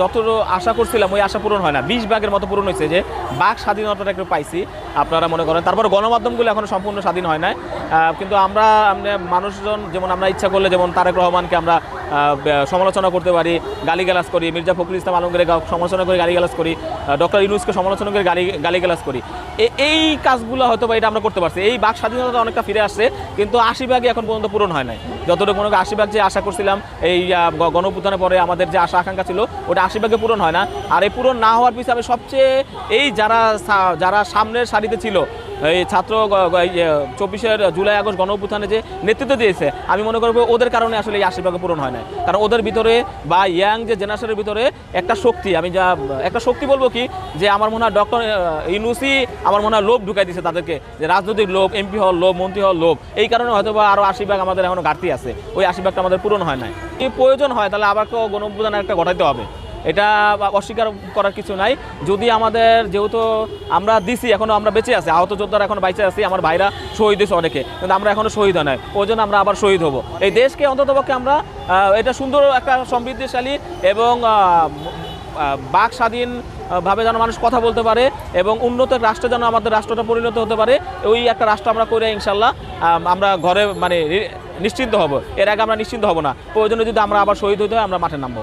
যতটুকু আশা করছিলাম, ওই আশা পূরণ হয় না। বিশ ভাগের মতো পূরণ হয়েছে যে বাঘ স্বাধীনতাটা একটু পাইছি। আপনারা মনে করেন। তারপর গণমাধ্যমগুলো এখন সম্পূর্ণ স্বাধীন হয় না কিন্তু আমরা মানুষজন যেমন আমরা ইচ্ছা করলে যেমন তারেক রহমানকে আমরা সমালোচনা করতে পারি গালিগালাজ করি মির্জা ফখরুল ইসলাম আলমগীর সমালোচনা করে গালিগালাজ করি ডক্টর ইউনুসকে সমালোচনা করে গালি গালিগালাজ করি। এই কাজগুলো হয়তো বা এটা আমরা করতে পারছি। এই বাক স্বাধীনতা অনেকটা ফিরে আসছে কিন্তু আশি ভাগই এখন পর্যন্ত পূরণ হয় নাই। যতটুকু মনে করি আশি ভাগ যে আশা করছিলাম এই আহ, গ- পরে আমাদের যে আশা আকাঙ্ক্ষা ছিল ওটা আশি ভাগে পূরণ হয় না। আর এই পূরণ না হওয়ার পিছনে আমি সবচেয়ে এই যারা যারা সামনের সারিতে ছিল। এই ছাত্র চব্বিশের জুলাই আগস্ট গণঅভ্যুত্থানে যে নেতৃত্ব দিয়েছে, আমি মনে করব ওদের কারণে আসলে এই আশি ভাগে পূরণ হয় না কারণ ওদের ভিতরে বা ইয়াং যে জেনারেশনের ভিতরে একটা শক্তি, আমি যা, একটা শক্তি বলব কি, যে আমার মনে হয় ডক্টর ইউনুসি আমার মনে হয় লোভ ঢুকাই দিয়েছে তাদেরকে। যে রাজনৈতিক লোভ, এমপি হওয়ার লোভ, মন্ত্রী হওয়ার লোভ, এই কারণে হয়তো বা আরও আশি ভাগ আমাদের এখনও ঘাটতি আছে। ওই আশি ভাগটা আমাদের পূরণ হয় যদি প্রয়োজন হয় তাহলে আবার গণঅভ্যুত্থান একটা ঘটাইতে হবে। এটা অস্বীকার করার কিছু নাই। যদি আমাদের যেহেতু আমরা দিছি, এখনও আমরা বেঁচে আছি, আহত যোদ্ধারা এখন বাইচে আছি, আমার ভাইরা শহীদ হয়েছে অনেকে, কিন্তু আমরা এখনও শহীদ হয় নাই। ওই জন্য আমরা আবার শহীদ হব। এই দেশকে অন্ততপক্ষে আমরা এটা সুন্দর একটা সমৃদ্ধিশালী এবং বাক স্বাধীন ভাবে যেন মানুষ কথা বলতে পারে এবং উন্নত রাষ্ট্রে যেন আমাদের রাষ্ট্রটা পরিণত হতে পারে, ওই একটা রাষ্ট্র আমরা করে ইনশাল্লাহ আমরা ঘরে মানে নিশ্চিন্ত হব। এর আগে আমরা নিশ্চিন্ত হব না। প্রয়োজনে যদি আমরা আবার শহীদ হইতে হয়, আমরা মাঠে নামবো।